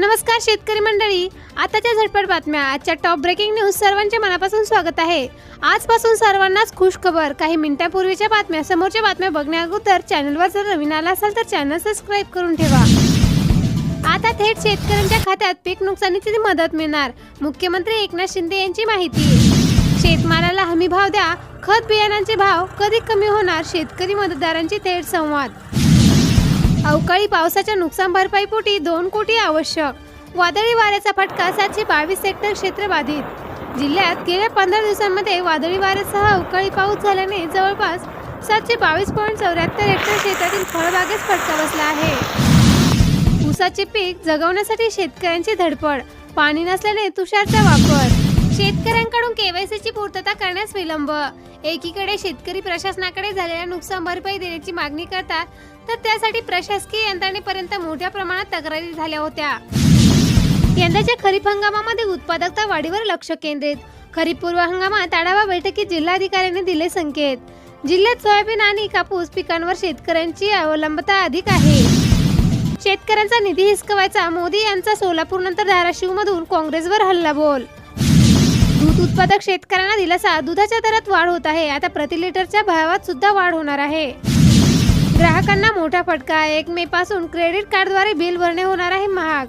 नमस्कार शेतकरी मंडळी. आताच्या झटपट बातम्या. आजच्या टॉप ब्रेकिंग न्यूज सर्वांचे मनापासून स्वागत आहे. आजपासून सर्वांनाच खुश खबर काही मिनिटांपूर्वीच्या बातम्या समोरच्या बातम्या बघण्या अगोदर चॅनलवर जर नवीन आला असाल तर चॅनल सबस्क्राईब करून ठेवा. आता थेट शेतकऱ्यांच्या खात्यात पीक नुकसानीची मदत मिळणार. मुख्यमंत्री एकनाथ शिंदे यांची माहिती. शेतमालाला हमी भाव द्या. खत बियाणांचे भाव कधी कमी होणार? शेतकरी मतदारांची थेट संवाद. अवकाळी पावसाच्या नुकसान भरपाईपोटी दोन कोटी आवश्यक. वादळी वाऱ्याचा फटका सातशे बावीस हेक्टर क्षेत्र बाधित. जिल्ह्यात गेल्या पंधरा दिवसांमध्ये वादळी वाऱ्यासह अवकाळी पाऊस झाल्याने जवळपास सातशे बावीस पॉईंट चौऱ्याहत्तर हेक्टर क्षेत्रातील फळबागेस फटका बसला आहे. ऊसाचे पीक जगवण्यासाठी शेतकऱ्यांची धडपड. पाणी नसल्याने तुषारचा वापर. शेतकऱ्यांकडून केवायसीची पूर्तता करण्यास विलंब. एकीकडे शेतकरी प्रशासनाकडे झालेल्या नुकसान भरपाई देण्याची मागणी करतात तर त्यासाठी प्रशासकीय यंत्रणेपर्यंत मोठ्या प्रमाणात तक्रारी झाल्या होत्या. यंदाच्या खरीप हंगामामध्ये उत्पादकता वाढीवर लक्ष केंद्रित. खरीप पूर्व हंगामात आढावा बैठकीत जिल्हाधिकाऱ्यांनी दिले संकेत. जिल्ह्यात सोयाबीन आणि कापूस पिकांवर शेतकऱ्यांची अवलंबता अधिक आहे. शेतकऱ्यांचा निधी हिसकवायचा मोदी यांचा सोलापूर नंतर धाराशिव मधून काँग्रेसवर हल्ला बोल दूध उत्पादक शेतकऱ्यांना दिलासा दुधाच्या दरात वाढ होत आहे. आता प्रति लिटरच्या भावात सुद्धा वाढ होणार आहे. ग्राहकांना मोठा फटका एक मे पासून क्रेडिट कार्डद्वारे बिल भरणे होणार आहे महाग.